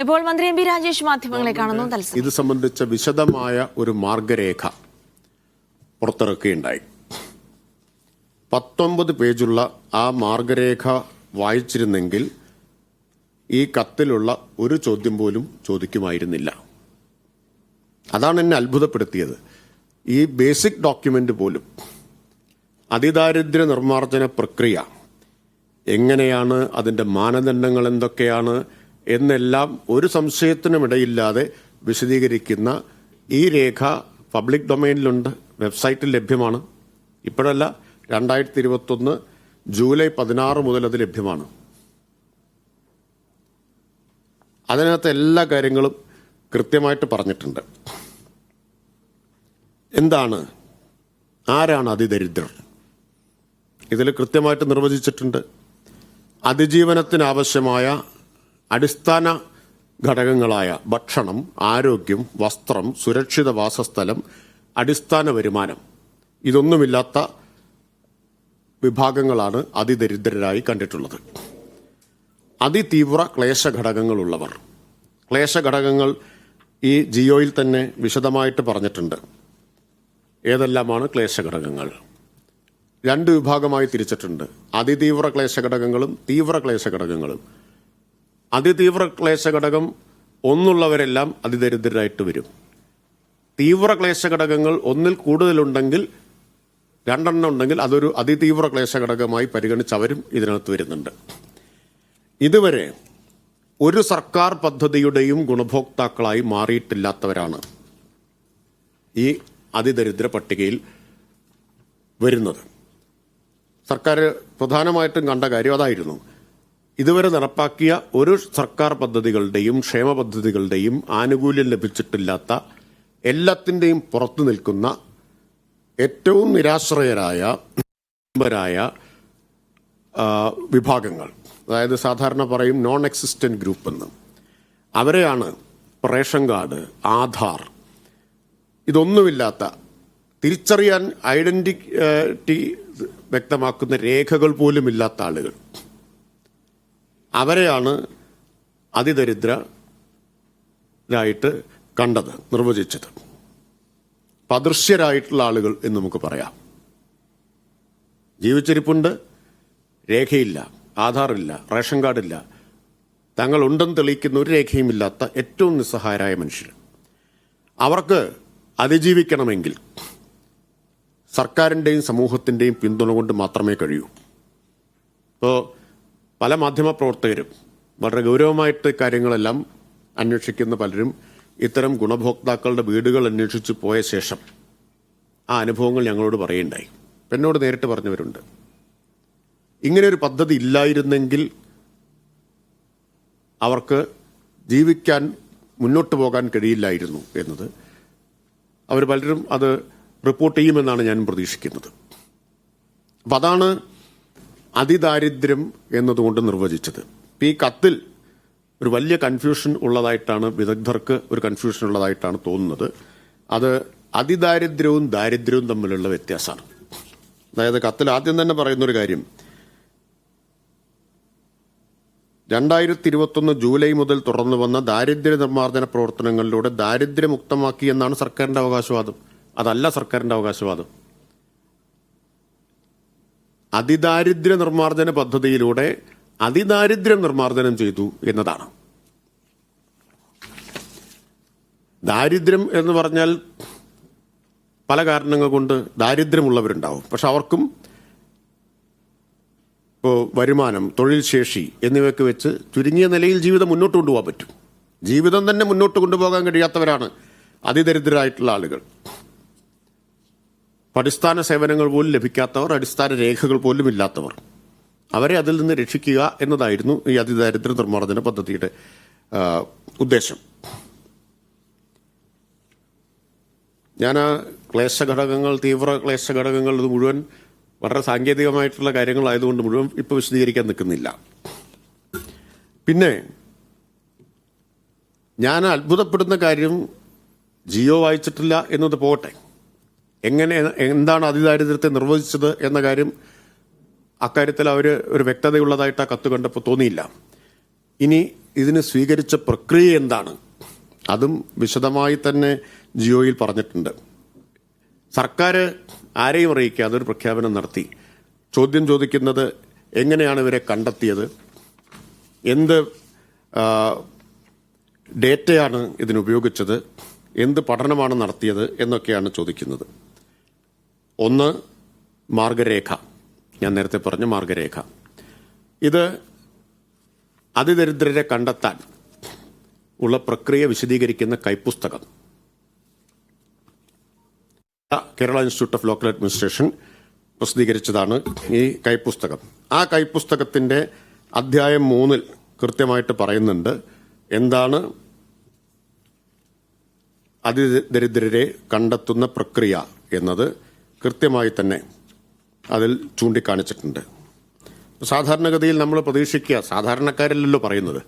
ഇപ്പോൾ മന്ത്രി M P Rajesh മാധ്യമങ്ങളെ കാണുന്നു ഇത് സംബന്ധിച്ച വിശദമായ ഒരു മാർഗരേഖ പുറത്തിറക്കുകയുണ്ടായി. പത്തൊമ്പത് പേജുള്ള ആ മാർഗരേഖ വായിച്ചിരുന്നെങ്കിൽ ഈ കത്തിലുള്ള ഒരു ചോദ്യം പോലും ചോദിക്കുമായിരുന്നില്ല. അതാണ് എന്നെ അത്ഭുതപ്പെടുത്തിയത്. ഈ ബേസിക് ഡോക്യുമെന്റ് പോലും അതിദാരിദ്ര്യ നിർമ്മാർജന പ്രക്രിയ എങ്ങനെയാണ് അതിന്റെ മാനദണ്ഡങ്ങൾ എന്തൊക്കെയാണ് എന്നെല്ലാം ഒരു സംശയത്തിനുമിടയില്ലാതെ വിശദീകരിക്കുന്ന ഈ രേഖ പബ്ലിക് ഡൊമൈനിലുണ്ട്. വെബ്സൈറ്റിൽ ലഭ്യമാണ്. ഇപ്പോഴല്ല രണ്ടായിരത്തി ഇരുപത്തൊന്ന് ജൂലൈ പതിനാറ് മുതൽ അത് ലഭ്യമാണ്. അതിനകത്ത് എല്ലാ കാര്യങ്ങളും കൃത്യമായിട്ട് പറഞ്ഞിട്ടുണ്ട്. എന്താണ്? ആരാണ് അതിദരിദ്രർ? ഇതിൽ കൃത്യമായിട്ട് നിർവചിച്ചിട്ടുണ്ട്. അതിജീവനത്തിനാവശ്യമായ അടിസ്ഥാന ഘടകങ്ങളായ ഭക്ഷണം ആരോഗ്യം വസ്ത്രം സുരക്ഷിത വാസസ്ഥലം അടിസ്ഥാന വരുമാനം. ഇതൊന്നുമില്ലാത്ത വിഭാഗങ്ങളാണ് അതിദരിദ്രരായി കണ്ടിട്ടുള്ളത്. അതിതീവ്ര ക്ലേശഘടകങ്ങളുള്ളവർ. ക്ലേശഘടകങ്ങൾ ഈ ജിയോയിൽ തന്നെ വിശദമായിട്ട് പറഞ്ഞിട്ടുണ്ട്. ഏതെല്ലാമാണ് ക്ലേശഘടകങ്ങൾ? രണ്ട് വിഭാഗമായി തിരിച്ചിട്ടുണ്ട്. അതിതീവ്ര ക്ലേശഘടകങ്ങളും തീവ്ര ക്ലേശഘടകങ്ങളും. അതിതീവ്ര ക്ലേശ ക്ലേശഘടകം ഒന്നുള്ളവരെല്ലാം അതിദരിദ്രരായിട്ട് വരും. തീവ്ര ക്ലേശ ഘടകങ്ങൾ ഒന്നിൽ കൂടുതലുണ്ടെങ്കിൽ രണ്ടെണ്ണം ഉണ്ടെങ്കിൽ അതൊരു അതിതീവ്ര ക്ലേശ ഘടകമായി പരിഗണിച്ച് അവരും ഇതിനകത്ത് വരുന്നുണ്ട്. ഇതുവരെ ഒരു സർക്കാർ പദ്ധതിയുടെയും ഗുണഭോക്താക്കളായി മാറിയിട്ടില്ലാത്തവരാണ് ഈ അതിദരിദ്ര പട്ടികയിൽ വരുന്നത്. സർക്കാർ പ്രധാനമായിട്ടും കണ്ട കാര്യം അതായിരുന്നു. ഇതുവരെ നടപ്പാക്കിയ ഒരു സർക്കാർ പദ്ധതികളുടെയും ക്ഷേമ പദ്ധതികളുടെയും ആനുകൂല്യം ലഭിച്ചിട്ടില്ലാത്ത എല്ലാത്തിന്റെയും പുറത്തു നിൽക്കുന്ന ഏറ്റവും നിരാശ്രയരായ ായ വിഭാഗങ്ങൾ. അതായത് സാധാരണ പറയും നോൺ എക്സിസ്റ്റന്റ് ഗ്രൂപ്പ് എന്ന്. അവരെയാണ് റേഷൻ കാർഡ് ആധാർ ഇതൊന്നുമില്ലാത്ത തിരിച്ചറിയാൻ ഐഡന്റിറ്റി വ്യക്തമാക്കുന്ന രേഖകൾ പോലും ഇല്ലാത്ത ആളുകൾ. അവരെയാണ് അതിദരിദ്രരായിട്ട് കണ്ടത് നിർവചിച്ചത്. പദൃശ്യരായിട്ടുള്ള ആളുകൾ എന്ന് നമുക്ക് പറയാം. ജീവിച്ചിരിപ്പുണ്ട് രേഖയില്ല ആധാറില്ല റേഷൻ കാർഡില്ല. തങ്ങളുണ്ടെന്ന് തെളിയിക്കുന്ന ഒരു രേഖയുമില്ലാത്ത ഏറ്റവും നിസ്സഹായരായ മനുഷ്യർ. അവർക്ക് അതിജീവിക്കണമെങ്കിൽ സർക്കാരിന്റെയും സമൂഹത്തിന്റെയും പിന്തുണ കൊണ്ട് മാത്രമേ കഴിയൂ. ഇപ്പോൾ പല മാധ്യമപ്രവർത്തകരും വളരെ ഗൗരവമായിട്ട് കാര്യങ്ങളെല്ലാം അന്വേഷിക്കുന്ന പലരും ഇത്തരം ഗുണഭോക്താക്കളുടെ വീടുകൾ അന്വേഷിച്ച് പോയ ശേഷം ആ അനുഭവങ്ങൾ ഞങ്ങളോട് പറയുണ്ടായി എന്നോട് നേരിട്ട് പറഞ്ഞവരുണ്ട്. ഇങ്ങനെ ഒരു പദ്ധതി ഇല്ലായിരുന്നെങ്കിൽ അവർക്ക് ജീവിക്കാൻ മുന്നോട്ട് പോകാൻ കഴിയില്ലായിരുന്നു എന്നത് അവർ പലരും അത് റിപ്പോർട്ട് ചെയ്യുമെന്നാണ് ഞാൻ പ്രതീക്ഷിക്കുന്നത്. അപ്പം അതാണ് അതിദാരിദ്ര്യം എന്നതുകൊണ്ട് നിർവചിച്ചത്. ഈ കത്തിൽ ഒരു വലിയ കൺഫ്യൂഷൻ ഉള്ളതായിട്ടാണ് വിദഗ്ധർക്ക് ഒരു കൺഫ്യൂഷൻ ഉള്ളതായിട്ടാണ് തോന്നുന്നത്. അത് അതിദാരിദ്ര്യവും ദാരിദ്ര്യവും തമ്മിലുള്ള വ്യത്യാസമാണ്. അതായത് കത്തിൽ ആദ്യം തന്നെ പറയുന്നൊരു കാര്യം. രണ്ടായിരത്തി ഇരുപത്തൊന്ന് ജൂലൈ മുതൽ തുറന്നു വന്ന ദാരിദ്ര്യ നിർമ്മാർജന പ്രവർത്തനങ്ങളിലൂടെ ദാരിദ്ര്യമുക്തമാക്കി എന്നാണ് സർക്കാരിന്റെ അവകാശവാദം. അതല്ല സർക്കാരിന്റെ അവകാശവാദം. അതിദാരിദ്ര്യ നിർമ്മാർജന പദ്ധതിയിലൂടെ അതിദാരിദ്ര്യം നിർമ്മാർജനം ചെയ്തു എന്നതാണ്. ദാരിദ്ര്യം എന്ന് പറഞ്ഞാൽ പല കാരണങ്ങൾ കൊണ്ട് ദാരിദ്ര്യമുള്ളവരുണ്ടാവും. പക്ഷെ അവർക്കും ഇപ്പോൾ വരുമാനം തൊഴിൽ ശേഷി എന്നിവയൊക്കെ വെച്ച് ചുരുങ്ങിയ നിലയിൽ ജീവിതം മുന്നോട്ട് കൊണ്ടുപോകാൻ പറ്റും. ജീവിതം തന്നെ മുന്നോട്ട് കൊണ്ടുപോകാൻ കഴിയാത്തവരാണ് അതിദരിദ്രരായിട്ടുള്ള ആളുകൾ. അടിസ്ഥാന സേവനങ്ങൾ പോലും ലഭിക്കാത്തവർ അടിസ്ഥാന രേഖകൾ പോലും ഇല്ലാത്തവർ. അവരെ അതിൽ നിന്ന് രക്ഷിക്കുക എന്നതായിരുന്നു ഈ അതിദാരിദ്ര്യ നിർമ്മാർജന പദ്ധതിയുടെ ഉദ്ദേശം. ഞാൻ ആ ക്ലേശഘടകങ്ങൾ തീവ്ര ക്ലേശഘടകങ്ങൾ ഇത് മുഴുവൻ വളരെ സാങ്കേതികമായിട്ടുള്ള കാര്യങ്ങളായതുകൊണ്ട് മുഴുവൻ ഇപ്പോൾ വിശദീകരിക്കാൻ നിൽക്കുന്നില്ല. പിന്നെ ഞാൻ അത്ഭുതപ്പെടുന്ന കാര്യം ജിയോ വായിച്ചിട്ടില്ല എന്നത് പോകട്ടെ എങ്ങനെ എന്താണ് അതിദാരിദ്ര്യത്തെ നിർവചിച്ചത് എന്ന കാര്യം അക്കാര്യത്തിൽ അവർ ഒരു വ്യക്തതയുള്ളതായിട്ട് ആ കത്ത് കണ്ടപ്പോൾ തോന്നിയില്ല. ഇനി ഇതിന് സ്വീകരിച്ച പ്രക്രിയ എന്താണ്? അതും വിശദമായി തന്നെ ജിയോയിൽ പറഞ്ഞിട്ടുണ്ട്. സർക്കാർ ആരെയും അറിയിക്കാതെ ഒരു പ്രഖ്യാപനം നടത്തി. ചോദ്യം ചോദിക്കുന്നത് എങ്ങനെയാണ് ഇവരെ കണ്ടെത്തിയത്? എന്ത് ഡേറ്റയാണ് ഇതിനുപയോഗിച്ചത്? എന്ത് പഠനമാണ് നടത്തിയത് എന്നൊക്കെയാണ് ചോദിക്കുന്നത്. ഒന്ന് മാർഗരേഖ. ഞാൻ നേരത്തെ പറഞ്ഞ മാർഗരേഖ. ഇത് അതിദരിദ്രരെ കണ്ടെത്താൻ ഉള്ള പ്രക്രിയ വിശദീകരിക്കുന്ന കൈപ്പുസ്തകം. Kerala institute of local administration പ്രസിദ്ധീകരിച്ചതാണ് ഈ കൈപ്പുസ്തകം. ആ കൈപ്പുസ്തകത്തിന്റെ അധ്യായം മൂന്നിൽ കൃത്യമായിട്ട് പറയുന്നുണ്ട് എന്താണ് അതിദരിദ്രരെ കണ്ടെത്തുന്ന പ്രക്രിയ എന്നത്. കൃത്യമായി തന്നെ അതിൽ ചൂണ്ടിക്കാണിച്ചിട്ടുണ്ട്. സാധാരണഗതിയിൽ നമ്മൾ പ്രതീക്ഷിക്കുക സാധാരണക്കാരല്ലല്ലോ പറയുന്നത്.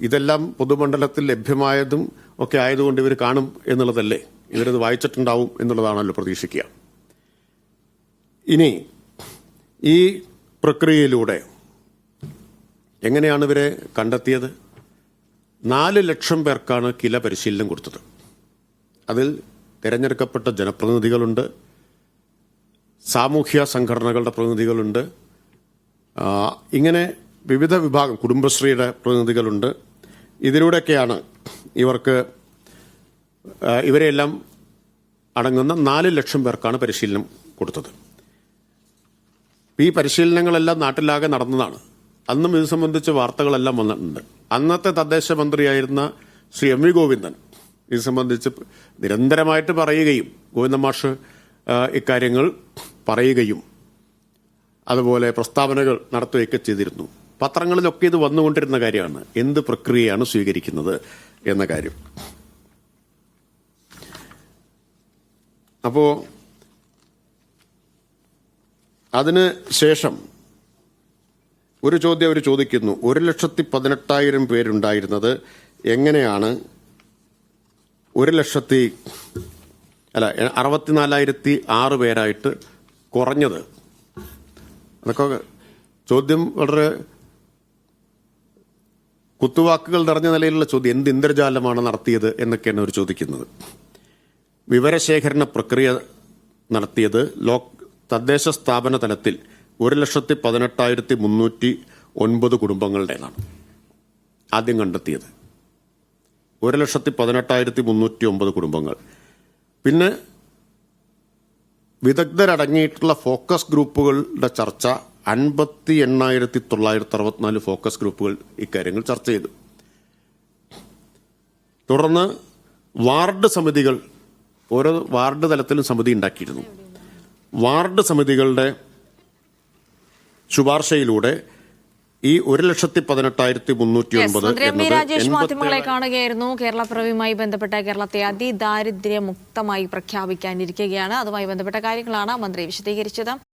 ഇതെല്ലാം പൊതുമണ്ഡലത്തിൽ ലഭ്യമായതും ഒക്കെ ആയതുകൊണ്ട് ഇവർ കാണും എന്നുള്ളതല്ലേ? ഇവരത് വായിച്ചിട്ടുണ്ടാവും എന്നുള്ളതാണല്ലോ പ്രതീക്ഷിക്കുക. ഇനി ഈ പ്രക്രിയയിലൂടെ എങ്ങനെയാണ് ഇവരെ കണ്ടെത്തിയത്? നാല് ലക്ഷം പേർക്കാണ് കില പരിശീലനം കൊടുത്തത്. അതിൽ തിരഞ്ഞെടുക്കപ്പെട്ട ജനപ്രതിനിധികളുണ്ട്. സാമൂഹ്യ സംഘടനകളുടെ പ്രതിനിധികളുണ്ട്. ഇങ്ങനെ വിവിധ വിഭാഗം കുടുംബശ്രീയുടെ പ്രതിനിധികളുണ്ട്. ഇതിലൂടെയൊക്കെയാണ് ഇവർക്ക് ഇവരെയെല്ലാം അടങ്ങുന്ന നാല് ലക്ഷം പേർക്കാണ് പരിശീലനം കൊടുത്തത്. ഈ പരിശീലനങ്ങളെല്ലാം നാട്ടിലാകെ നടന്നതാണ്. അന്നും ഇത് സംബന്ധിച്ച് വാർത്തകളെല്ലാം വന്നിട്ടുണ്ട്. അന്നത്തെ തദ്ദേശ മന്ത്രിയായിരുന്ന ശ്രീ എം വി ഗോവിന്ദൻ ഇത് സംബന്ധിച്ച് നിരന്തരമായിട്ട് പറയുകയും ഗോവിന്ദ മാഷ് ഇക്കാര്യങ്ങൾ പറയുകയും അതുപോലെ പ്രസ്താവനകൾ നടത്തുകയൊക്കെ ചെയ്തിരുന്നു. പത്രങ്ങളിലൊക്കെ ഇത് വന്നുകൊണ്ടിരുന്ന കാര്യമാണ്. എന്ത് പ്രക്രിയയാണ് സ്വീകരിക്കുന്നത് എന്ന കാര്യം. അപ്പോൾ അതിന് ശേഷം ഒരു ചോദ്യം അവർ ചോദിക്കുന്നു. ഒരു ലക്ഷത്തി പതിനെട്ടായിരം പേരുണ്ടായിരുന്നത് എങ്ങനെയാണ്? ഒരു ലക്ഷത്തി അല്ല അറുപത്തിനാലായിരത്തി ആറ് പേരായിട്ട് കുറഞ്ഞത്. അതൊക്കെ ചോദ്യം വളരെ കുത്തുവാക്കുകൾ നിറഞ്ഞ നിലയിലുള്ള ചോദ്യം. എന്ത് ഇന്ദ്രജാലമാണ് നടത്തിയത് എന്നൊക്കെയാണ് അവർ ചോദിക്കുന്നത്. വിവരശേഖരണ പ്രക്രിയ നടത്തിയത് ലോക് തദ്ദേശ സ്ഥാപന തലത്തിൽ ഒരു ലക്ഷത്തി പതിനെട്ടായിരത്തി മുന്നൂറ്റി ഒൻപത് കുടുംബങ്ങളുടേതാണ് ആദ്യം കണ്ടെത്തിയത്. ഒരു ലക്ഷത്തി പതിനെട്ടായിരത്തി മുന്നൂറ്റി ഒമ്പത് കുടുംബങ്ങൾ. പിന്നെ വിദഗ്ധരടങ്ങിയിട്ടുള്ള ഫോക്കസ് ഗ്രൂപ്പുകളുടെ ചർച്ച അൻപത്തി എണ്ണായിരത്തി തൊള്ളായിരത്തി അറുപത്തിനാല് ഫോക്കസ് ഗ്രൂപ്പുകൾ ഇക്കാര്യങ്ങൾ ചർച്ച ചെയ്തു. തുടർന്ന് വാർഡ് സമിതികൾ ഓരോ വാർഡ് തലത്തിലും സമിതി ഉണ്ടാക്കിയിരുന്നു. വാർഡ് സമിതികളുടെ ശുപാർശയിലൂടെ ഈ ഒരു ലക്ഷത്തി പതിനെട്ടായിരത്തി മുന്നൂറ്റി ഒൻപത് രാജേഷ് മാധ്യമങ്ങളെ കാണുകയായിരുന്നു. കേരള പിറവിയുമായി ബന്ധപ്പെട്ട കേരളത്തെ അതിദാരിദ്ര്യമുക്തമായി പ്രഖ്യാപിക്കാനിരിക്കുകയാണ്. അതുമായി ബന്ധപ്പെട്ട കാര്യങ്ങളാണ് മന്ത്രി വിശദീകരിച്ചത്.